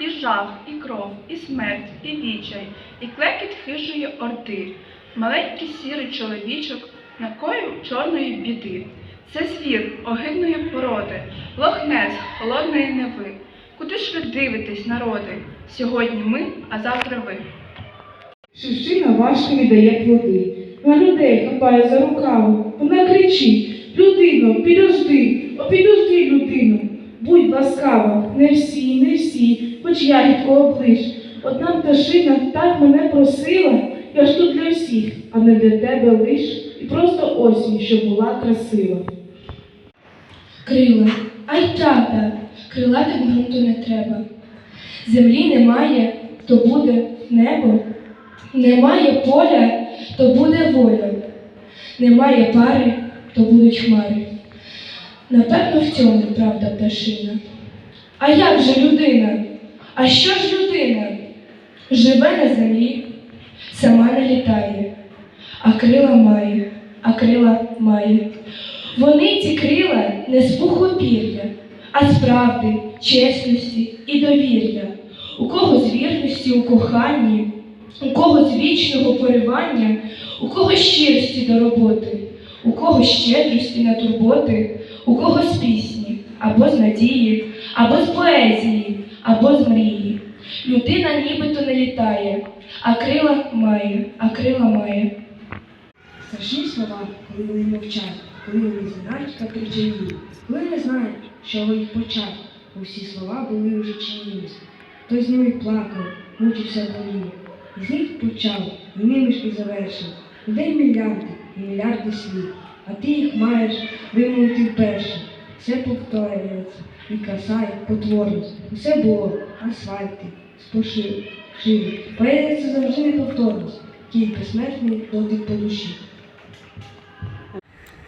і жах, і кров, і смерть, і відчай, і клекіт хижої орди. Маленький сірий чоловічок накоїв чорної біди. Це звір огидної породи, лохнес холодної неви. Куди ж ви дивитесь, народи? Сьогодні ми, а завтра ви. Шевчина важко віддає плоди. На людей хапає за рукаву. Вона кричить: Людино, підожди, о, підожди, людино. Будь ласкава, не всі, не всі, хоч ягідку облиш. Одна пташина так мене просила, я ж тут для всіх, а не для тебе лиш, і просто осінь, щоб була красива. Крила, ай тата, крила крилатих ґрунту не треба. Землі немає, то буде небо. Немає поля, то буде воля. Немає пари, то будуть хмари. Напевно, в цьому правда пташина. А як же людина? А що ж людина? Живе на землі, сама не літає, а крила має, а крила має. Вони ці крила не з пуху пір'я, а з правди, чесності і довір'я. У кого з вірності у коханні, у кого з вічного поривання, у кого щирості до роботи, у кого щедрості на турботи, у кого з пісні, або з надії, або з поезії, або з мрії. Людина нібито не літає, а крила має, а крила має. Страшні слова, коли вони мовчать, коли вони знають, як речові, коли не знають, що їх почати, бо всі слова були вже чиїмсь. Хтось з ними плакав, мучився болі. З них почав, і ними ж і завершив. Людей мільярди, і мільярди слів, а ти їх маєш вимовити вперше. Все повторюється, і краса, і потворність. Усе було, асфальти, спошив, шири. Поезія завжди неповторність, тільки безсмертний дотик по душі.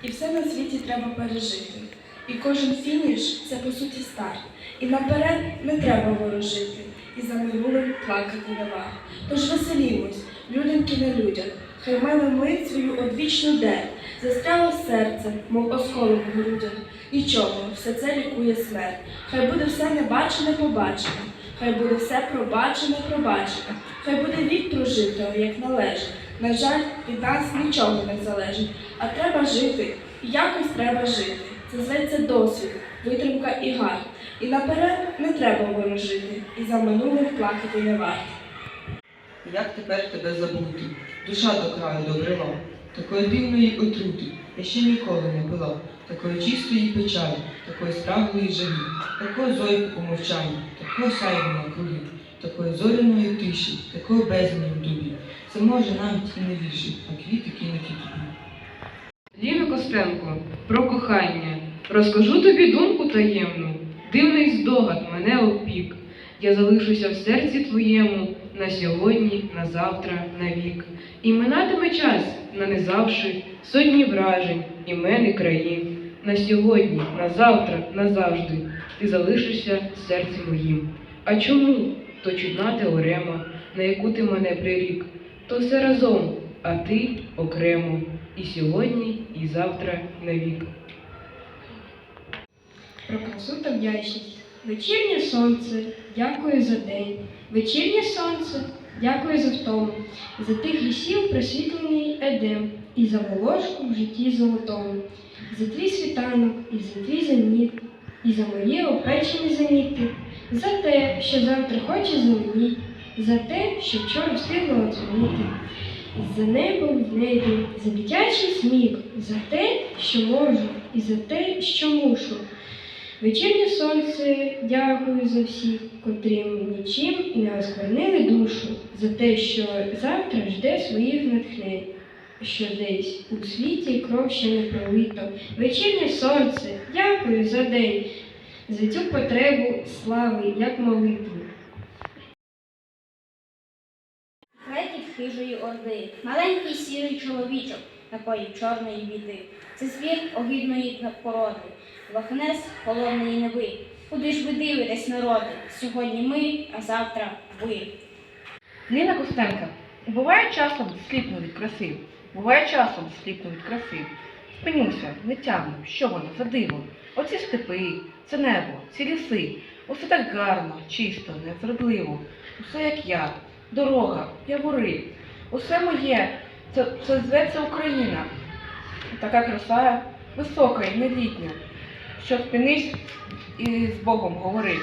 І все на світі треба пережити. І кожен фініш це по суті старт. І наперед не треба ворожити. І за минулим плакати не варто. Тож веселімось, людинки на людях. Хай мене мить свою одвічну день. Застряло серце, мов осколок в грудях. Нічого, все це лікує смерть. Хай буде все небачене побачене. Хай буде все пробачене пробачене. Хай буде вік прожитого, як належить. На жаль, від нас нічого не залежить. А треба жити, і якось треба жити. Це зветься досвід, витримка і гард. І наперед не треба ворожити, і за минулим плакати не варто. Як тепер тебе забути? Душа до краю добрила, такої дивної отрути я ще ніколи не пила, такої чистої печалі, такої спраглої жаги, такого зойку у мовчанні, такого сяйву на такої зоряної тиші, такої бездні в дубі. Це може навіть і не вірші, а квіти кинуті тобі. Ліна Костенко, про кохання. Розкажу тобі думку таємну. Дивний здогад мене опік. Я залишуся в серці твоєму на сьогодні, на завтра, на вік. І минатиме час, нанизавши сотні вражень, імен і країн. На сьогодні, на завтра, назавжди ти залишишся в серці моїм. А чому? То чудна теорема, на яку ти мене прирік. То все разом, а ти окремо. І сьогодні, і завтра навік. Про красу та вдячність. Вечірнє сонце, дякую за день. Вечірнє сонце, дякую за втому, за тих лісів просвітлений едем, і за волошку в житті золотому, за твій світанок, і за твій заніт, і за мої опечені заніти, за те, що завтра хоче зеленіть, за те, що вчора встигла оцінити. За небо в небі, за дитячий сміх, за те, що можу, і за те, що мушу. Вечірнє сонце, дякую за всіх, котрі нічим не осквернили душу, за те, що завтра жде своїх натхнень, що десь у світі кров ще не пролито. Вечірнє сонце, дякую за день, за цю потребу слави, як молитву. Клекіт хижої орди, маленький сірий чоловічок, напої чорної біди. Це звір огидної породи, лохнес холодної неви. Куди ж ви дивитесь, народи? Сьогодні ми, а завтра ви. Ліна Костенка. Буває часом сліпну від краси. Буває часом сліпну від краси. Спинюся, не тямлю, що воно за диво. Оці степи, це небо, ці ліси. Усе так гарно, чисто, незрадливо. Усе як я, дорога, явори. Усе моє, це, це зветься Україна. Така краса висока і невітня, що спинись і з Богом говори.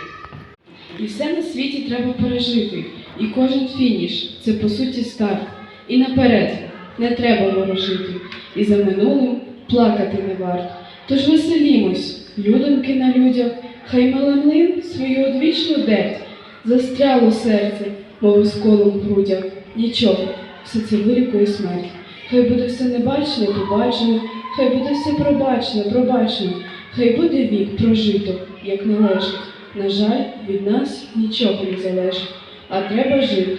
І все на світі треба пережити, і кожен фініш це по суті старт. І наперед не треба ворожити, і за минулим плакати не варт. Тож веселімось, людоньки на людях, хай мелемлин свою одвічну дерть застряло серце, мов сколом в грудях. Нічого, все це вилікує смерть. Хай буде все небачне, побачено, хай буде все пробачено, пробачено, хай буде вік прожито, як належить. На жаль, від нас нічого не залежить, а треба жити,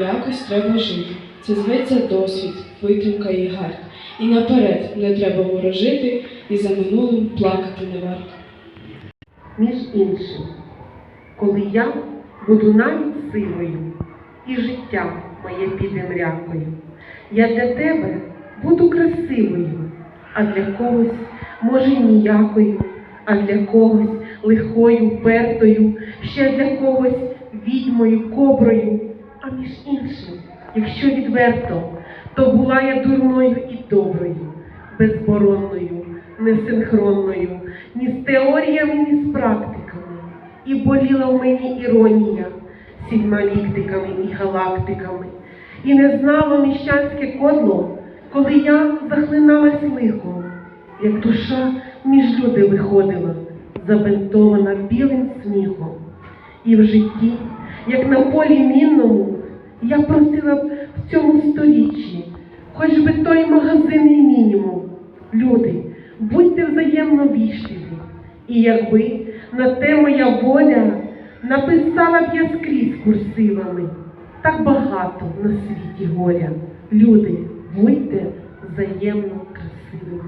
якось треба жити. Це зветься досвід, витримка і гард. І наперед не треба ворожити, і за минулим плакати не варто. між іншим, коли я буду навіть сивою, і життя моє піде мрякою, я для тебе буду красивою, а для когось, може, ніякою, а для когось лихою, пертою, ще для когось відьмою, коброю, а між іншим, якщо відверто, то була я дурною і доброю, безборонною, несинхронною, ні з теоріями, ні з практиками. І боліла в мені іронія сідьма ліктиками і галактиками. І не знало міщанське кодло, коли я захлиналась лихом, як душа між люди виходила, забинтована білим сміхом. І в житті, як на полі мінному, я просила б в цьому сторіччі, хоч би той магазинний мінімум. Люди, будьте взаємно вічливі. І якби на те моя воля написала б я скрізь курсивами. Так багато на світі горя. Люди, будьте взаємно красивими.